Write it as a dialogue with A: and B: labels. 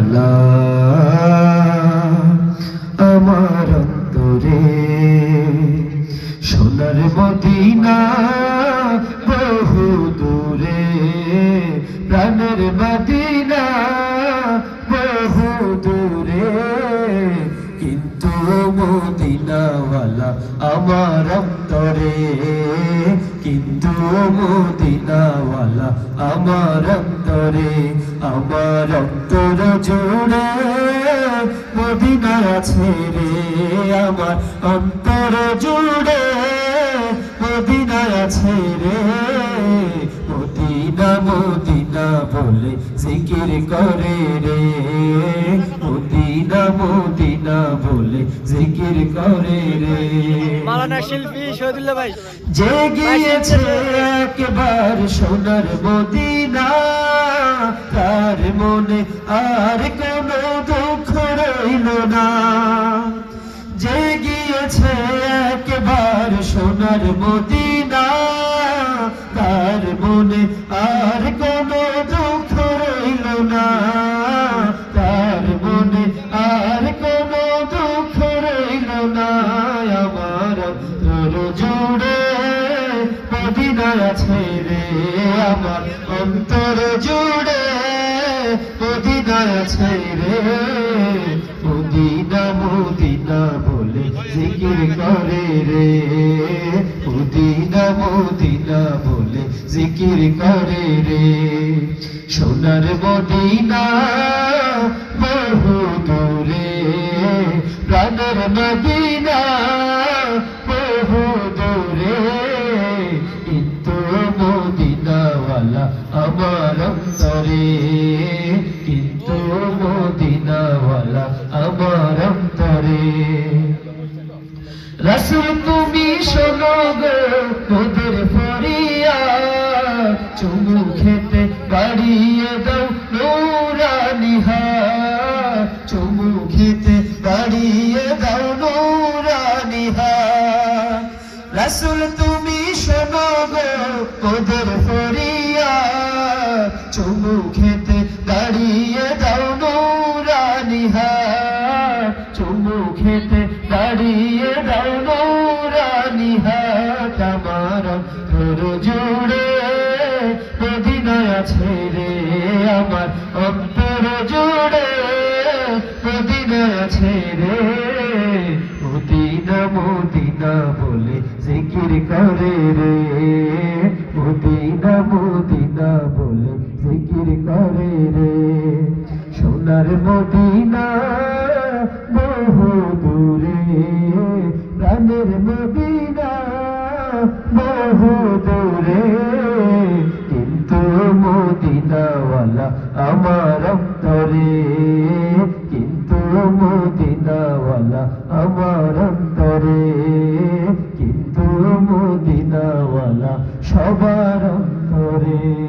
A: ওয়ালা আমার অন্তরে সোনার মদিনা বহু দূরে প্রাণের মদিনা বহু কিন্তু মদিনাওয়ালা আমার অন্তরে। কিন্তু মদিনাওয়ালা আমার অন্তরে, আমার অন্তর জুড়ে মদিনা আছে রে। আমার অন্তর জুড়ে মদিনা আছে রে। মদিনা মদিনা বলে জিকির করে রে। জিকির করে রে।
B: মালানা শিল্পী শহীদুল্লাহ ভাই।
A: যে গিয়েছে একবার সোনার মদিনা তার মনে আর কোনো দুঃখ রইল না। যে গিয়েছে একবার সোনার মদিনা তার আমার তোর জুড়ে মদিনা আছে রে আমার অন্তর জুড়ে মদিনা আছে রে। মদিনা মদিনা বলে জিকির করে রে। মদিনা মদিনা বলে জিকির করে রে। সোনার মদিনা আমার অন্তরে কিন্তু মদিনাওয়ালা আমার অন্তরে রসুল তুমি শোনো গো তোদের ফরিয়া, চুমু খেতে বাড়িয়ে দাও নৌরানিহা চুমু খেতে বাড়িয়ে দাও নৌরানিহা রসুল তুমি শোনো তোদের নৌরানিহা চুমু খেতে দাঁড়িয়ে দাও নৌরানিহা আমার তোর জুড়ে মদিনা আছে রে আমার অন্তর জুড়ে। মদিনা আছে রে মদিনা মদিনা বলে জিকির করে রে। মদিনা মদিনা বলে জিকির করে রে। সোনার মদিনা বহু দূরে, প্রাণের মদিনা বহু দূরে। কিন্তু মদিনাওয়ালা আমার অন্তরে, কিন্তু মদিনাওয়ালা আমার অন্তরে। কিন্তু মদিনাওয়ালা সবার অন্তরে।